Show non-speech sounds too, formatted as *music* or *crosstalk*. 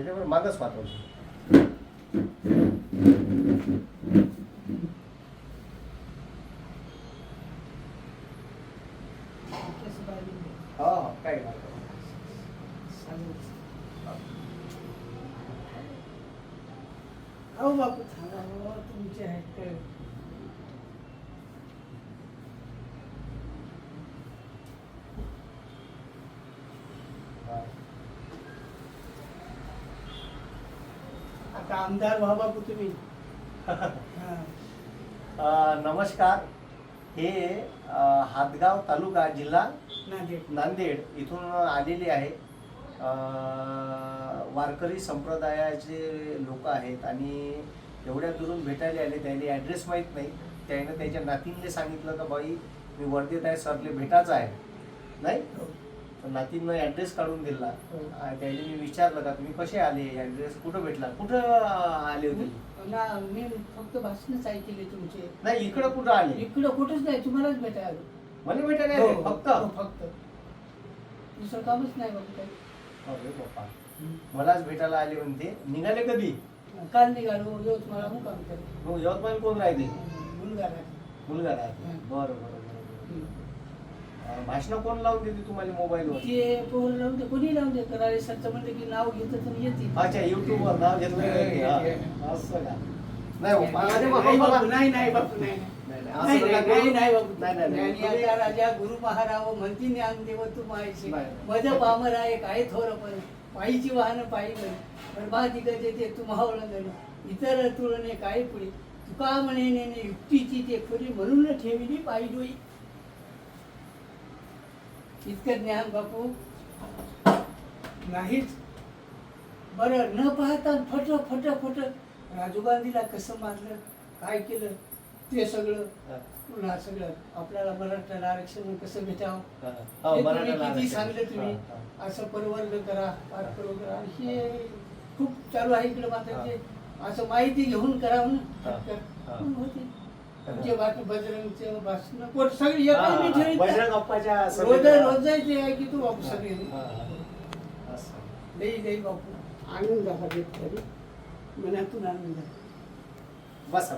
त्याच्यामुळे मागच पाहतो कसं पाहिजे? हा हा काय नाही. सांगू. अहो बापू थांबा हो, तुमचे आहेत काय हा. आता आमदार व्हा बापू तुम्ही? *laughs* हा. नमस्कार. हे हातगाव तालुका जिल्हा नांदेड. नांदेड इथून आलेले आहे. वारकरी संप्रदायाचे लोक आहेत आणि एवढ्या दुरून भेटायला आले त्याने ॲड्रेस माहीत नाही. त्याने त्याच्या नातींनी सांगितलं का बाई मी वर्धेत आहे सरले भेटायचं आहे. नाही. तर नातींना ॲड्रेस काढून दिला. हो. त्याने मी विचारलं का तुम्ही कसे आले? ॲड्रेस कुठं भेटला? कुठं आले होते? ना मी फक्त भाषणच ऐकले तुमचे. नाही इकडं कुठं आले? इकडं कुठंच नाही तुम्हालाच भेटायला. मला भेटायला हो, हो, फक्त? फक्त. दुसरं कामच नाही काही. अरे बाप्पा मलाच भेटायला आले म्हणते. निघाले कधी? काल निघालो केलं. मग यवतमाळ कोण राहिले? मुलगा राहिला. मुलगा राहते बरं बरं बरं भाषण कोण लावून देते तुम्हाला मोबाईलवर ते पोहर लावून दे कोणी लावून दे कराळे सरचं म्हणलं की नाव घेतं तर येते अच्छा युट्यूबवर नाव घेतलं? हे. असं का नाही नाही. बापू, नाही नाही बापू नाही नाही, नाही, नाही, असं नाही, नका नाही, करू. नाही बापू. नाही, नाही, नाही. ज्ञानी आता राजा गुरु महाराव म्हणती ज्ञानदेव तू मायचे नाही. मज पामर आहे काय थोर पण पायीची वाहन पायी पण बरबादी गजे ते तू मावळंगण इतर तुळणे काय पुढे तुका म्हणे युक्तीची ते खुरी म्हणून ठेवली पायी डोई इतकं ज्ञान बापू. नाहीच. बरं न पाहता फट फट फट राजू गांधीला कसं मारलं काय केलं? ते सगळं. पुन्हा सगळं. आपल्याला मराठ्याला आरक्षण कसं भेटावं? हा. किती सांगले. तुम्ही. असं परवर्ग करा पारकर्व करा हे खूप चालू आहे इकडे मात्र ते असं माहिती घेऊन करा. म्हणून. होते. बाकी बजरंगचे भाषण पोट सगळी हा, हा. बजरंग अप्पाच्या रोज सभेला- रोज आहे की तू बापू सगळे. हा, हा. असं. लई लई बापू. आनंद झाला तरी मनातून आनंद झाला बसा